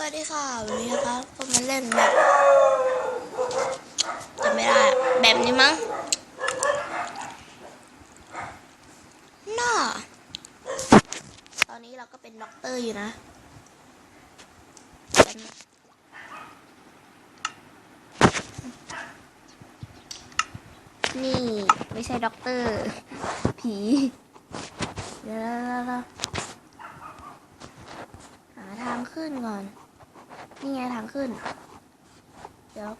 สวัสดีค่ะวันนี้นะครับก็มาเล่นแบบจะไม่ได้แบบนี้มั้งน่าตอนนี้เราก็เป็นด็อกเตอร์อยู่นะนี่ไม่ใช่ด็อกเตอร์ ผีเดี๋ยวหาทางขึ้นก่อน นี่ไงทางขึ้น เดี๋ยว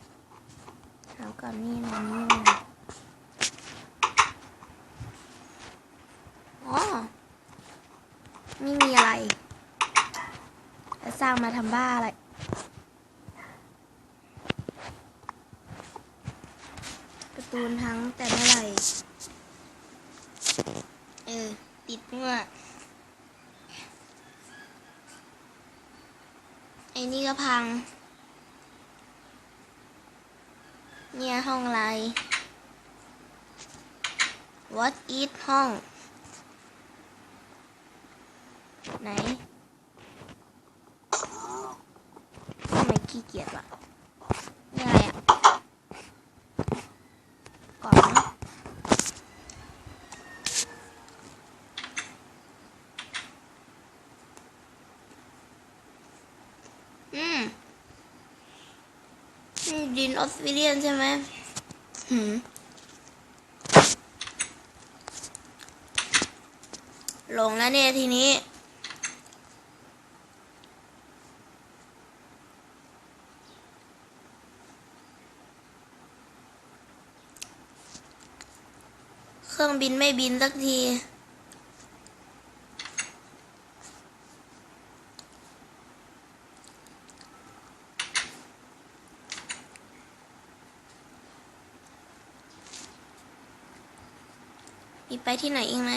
ถามก่อนนี่นะนี่นอ๋อ ไม่มีอะไรแล้วสร้างมาทำบ้าอะไรการ์ตูทั้งแต่เมื่อไหร่ เออติดเมื่อ อ้นี่ก็พัง เนี่ยห้องอะไร What is ห้อง ไหนทำไมขี้เกียจวะนี่อะไรอะ ก่อนนะอืมนี่ ดินออสเตรเลียนใช่ไหมหืมหลงแล้วเนี่ยทีนี้เครื่องบินไม่บินสักที มีไปที่ไหนอีกไหม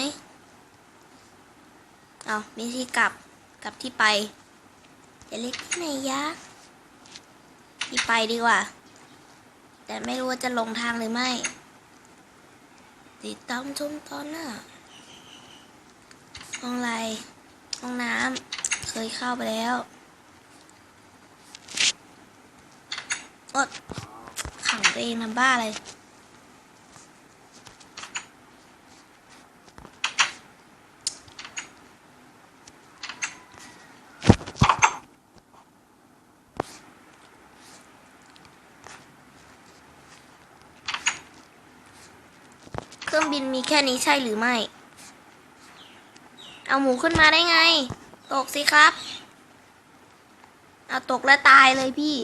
เอามีที่กลับ กลับที่ไปจะเล็กที่ไหนยะที่ไปดีกว่า แต่ไม่รู้ว่าจะลงทางหรือไม่ ติดตามชมตอนหน้าห้องไรห้องน้ำเคยเข้าไปแล้วอดขังตัวเองทำบ้าอะไร บินมีแค่นี้ใช่หรือไม่ เอาหมูขึ้นมาได้ไง ตกสิครับ เอาตกแล้วตายเลยพี่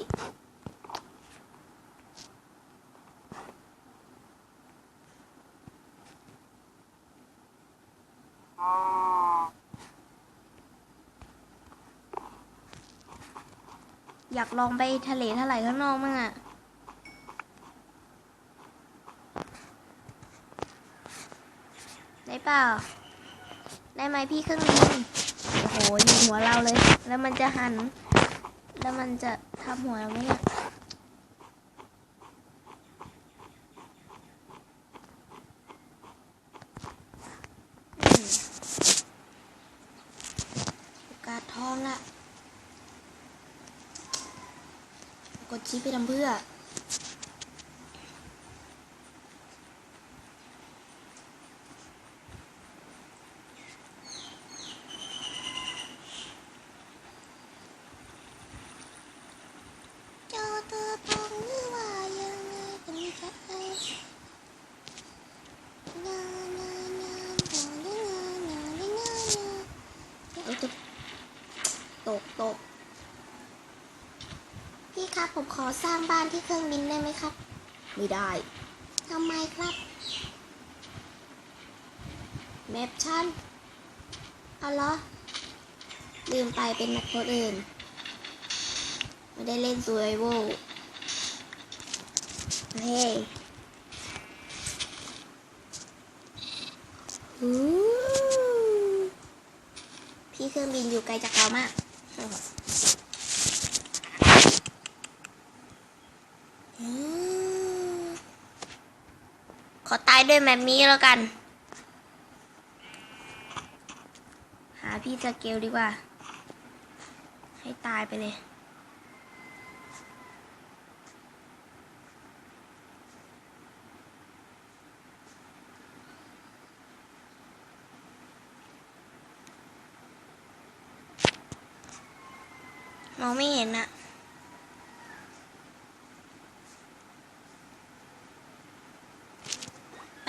อยากลองไปทะเลทลายข้างนอกมั้งอะ ได้ เปล่า ได้ไหมพี่เครื่องบินโอ้โหยิงหัวเราเลย แล้วมันจะหัน แล้วมันจะทำหัวเราไหมเนี่ยโอกาสทองละกดชี้ไปทำเพื่อ เจ้าเธอตรงหรือว่ายังไงกันจะไอ้งางางางงางางางางาเอ้ยตกตกตก พี่ครับ ผมขอสร้างบ้านที่เครื่องบินได้ไหมครับ ไม่ได้ทำไมครับ แมปชั่นเอาเหรอ ลืมไปเป็นแมปคนอื่น ไม่ได้เล่นตัวไอโวเฮ้ยอู้พี่เครื่องบินอยู่ไกลจากเรามาก ขอตายด้วยแมมมี่แล้วกัน หาพี่สเกลดีกว่า ให้ตายไปเลย มองไม่เห็นอะ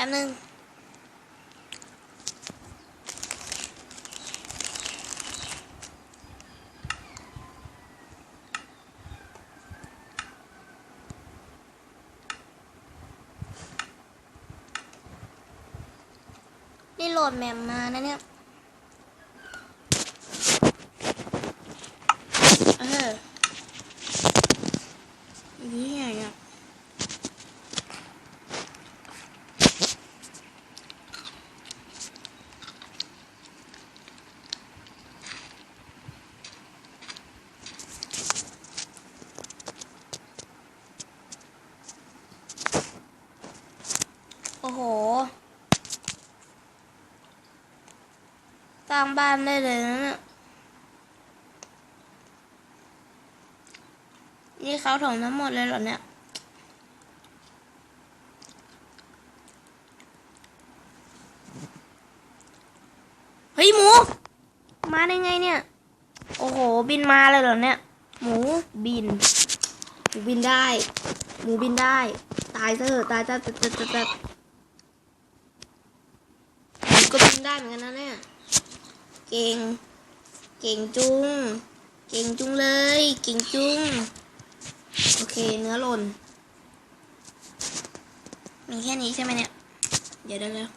ป๊บนึงนี่โหลดแมมมานะเนี่ย เออนี่ไงเนี่ยโอ้โห ส ร้างบ้านได้เลยนะเนี่ยนี่เขาถมทั้งหมดเลยเหรอเนี่ยเฮ้ยหมู มาได้ไงเนี่ย โอ้โห บินมาเลยเหรอเนี่ย หมูบิน หมูบินได้ หมูบินได้ ตายซะเถอะตายซะตัดตัดตัดตัดหมูก็บินได้เหมือนกันนะเนี่ย เก่ง เก่งจุง เก่งจุงเลย เก่งจุง โอเค เนื้อหล่น มีแค่นี้ใช่ไหมเนี่ย เดี๋ยวเดี๋ยวเดี๋ยว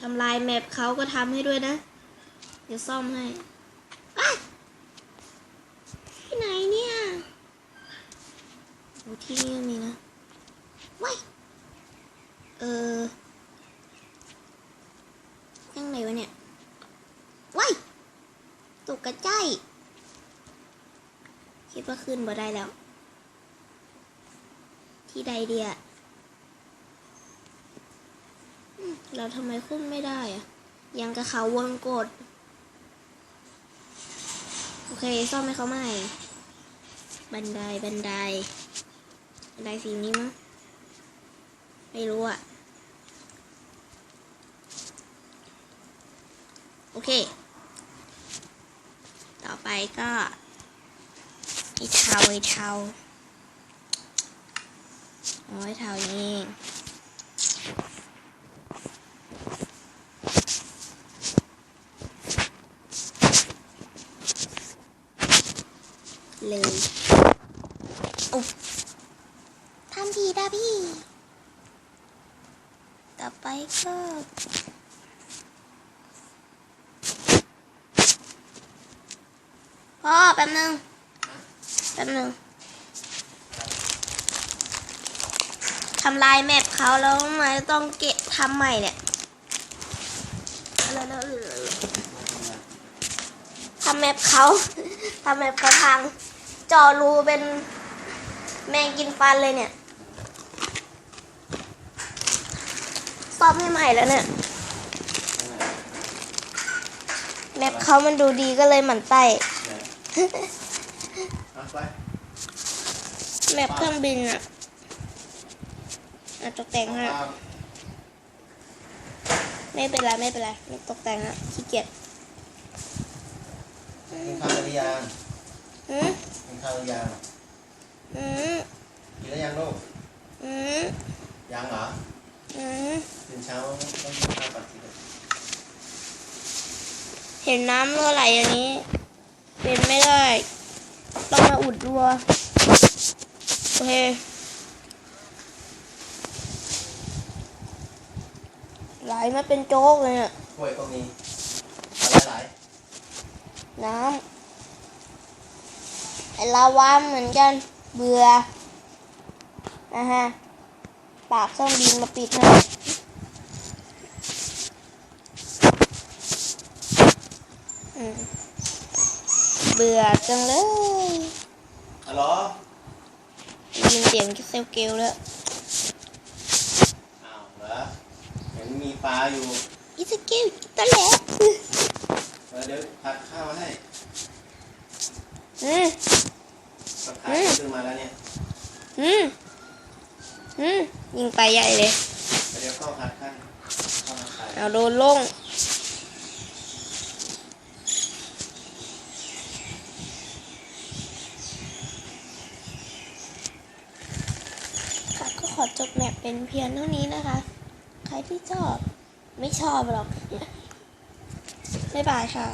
ทำลายแมปเขาก็ทำให้ด้วยนะ เดี๋ยวซ่อมให้ที่ไหนเนี่ยโอ้ที่นี่มีนะว้าย เออยังไหนวะเนี่ยว้ายตกกระจายคิดว่าขึ้นบ่ได้แล้ว ที่ใดเดียอืมเราทำไมขึ้นไม่ได้อะยังกับเขาวงกด โอเค ซ่อมให้เขาใหม่ บันได บันได บันไดสีนี้มั้งไม่รู้อะ โอเค ต่อไปก็ไอเทาไอเทาโอ้ยเทาอย่างนี้เองเลยโอ้ทำดีนะพี่ ต่อไปก็ พ่อ แป๊บนึง แป๊บนึงทำลายแมปเขาแล้วทำไมต้องเกะทำใหม่เนี่ยแล้วทำแมปเขาทำแมปเขาพัง จอรูเป็นแมงกินฟันเลยเนี่ยซ่อมให้ใหม่แล้วเนี่ย แมปเขามันดูดีก็เลยหมั่นไส้ เอาไปแมปเครื่องบินอะอะตกแต่งฮะเอาไม่เป็นไรไม่เป็นไรไม่ตกแต่งฮะขี้เกียจกินข้าวหรือยังอืมกินข้าวหรือยังอืมกินแล้วยังลูกอืมยังเหรออืมตื่นเช้าต้องกินข้าวก่อนสิลูกเห็นน้ำรั่วไหลอย่างนี้ เป็นไม่ได้ ต้องมาอุดรั่วโอเคไหลมาเป็นโจ๊กเลยเนี่ยถ้วยก็มีอะไรหลายน้ำไอลาวาเหมือนกัน เบื่อนะฮะ ปากเครื่องบินมาปิดให้อืม เบื่อจังเลยฮัลโหลได้ยินเสียงเซลเกลแล้วอ้าวเหรอเห็นมีปลาอยู่อีสเกลตะแหลกเออเดี๋ยวผัดข้าวให้อืมผัดข้าวซื้อมาแล้วเนี่ยอืมอืมยิงไปใหญ่เลยเดี๋ยวข้าวผัดข้าวข้าวผัดไข่เอาโดนลง อจบแมปเป็นเพียงเท่านี้นะคะ ใครที่ชอบไม่ชอบหรอก บ๊ายบายค่ะ